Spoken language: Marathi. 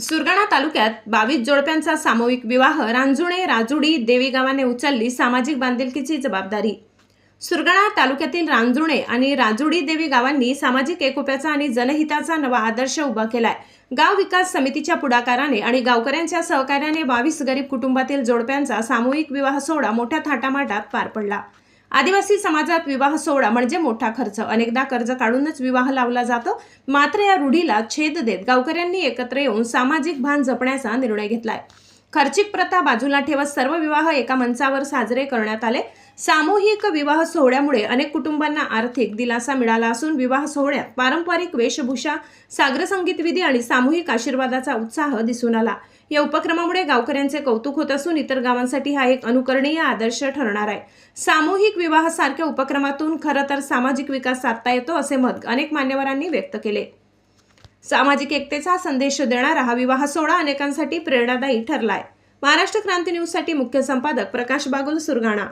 सुरगाणा तालुक्यात बावीस जोडप्यांचा सामूहिक विवाह रांजुणे राजुडी देवीगावाने उचलली सामाजिक बांधिलकीची जबाबदारी. सुरगाणा तालुक्यातील रांजुणे आणि राजुडी देवी गावांनी सामाजिक एकोप्याचा आणि जनहिताचा नवा आदर्श उभा केलाय. गाव विकास समितीच्या पुढाकाराने आणि गावकऱ्यांच्या सहकार्याने बावीस गरीब कुटुंबातील जोडप्यांचा सामूहिक विवाह सोहळा मोठ्या थाटामाटात पार पडला. आदिवासी समाजात विवाह सोहळा म्हणजे मोठा खर्च. अनेकदा कर्ज काढूनच विवाह लावला जातो. मात्र या रूढीला छेद देत गावकऱ्यांनी एकत्र येऊन सामाजिक भान जपण्याचा निर्णय घेतलाय. खर्चिक प्रथा बाजूला ठेवत सर्व विवाह एका मंचावर साजरे करण्यात आले. सामूहिक विवाह सोहळ्यामुळे अनेक कुटुंबांना आर्थिक दिलासा मिळाला असून विवाह सोहळ्यात पारंपरिक वेशभूषा सागर विधी आणि सामूहिक आशीर्वादाचा उत्साह दिसून आला. या उपक्रमामुळे गावकऱ्यांचे कौतुक होत असून इतर गावांसाठी हा एक अनुकरणीय आदर्श ठरणार आहे. सामूहिक विवाहासारख्या उपक्रमातून खरं तर सामाजिक विकास साधता येतो असे मत अनेक मान्यवरांनी व्यक्त केले. सामाजिक एकतेचा संदेश देणारा हा विवाह सोहळा अनेकांसाठी प्रेरणादायी ठरलाय. महाराष्ट्र क्रांती न्यूजसाठी मुख्य संपादक प्रकाश बागुल सुरगाणा.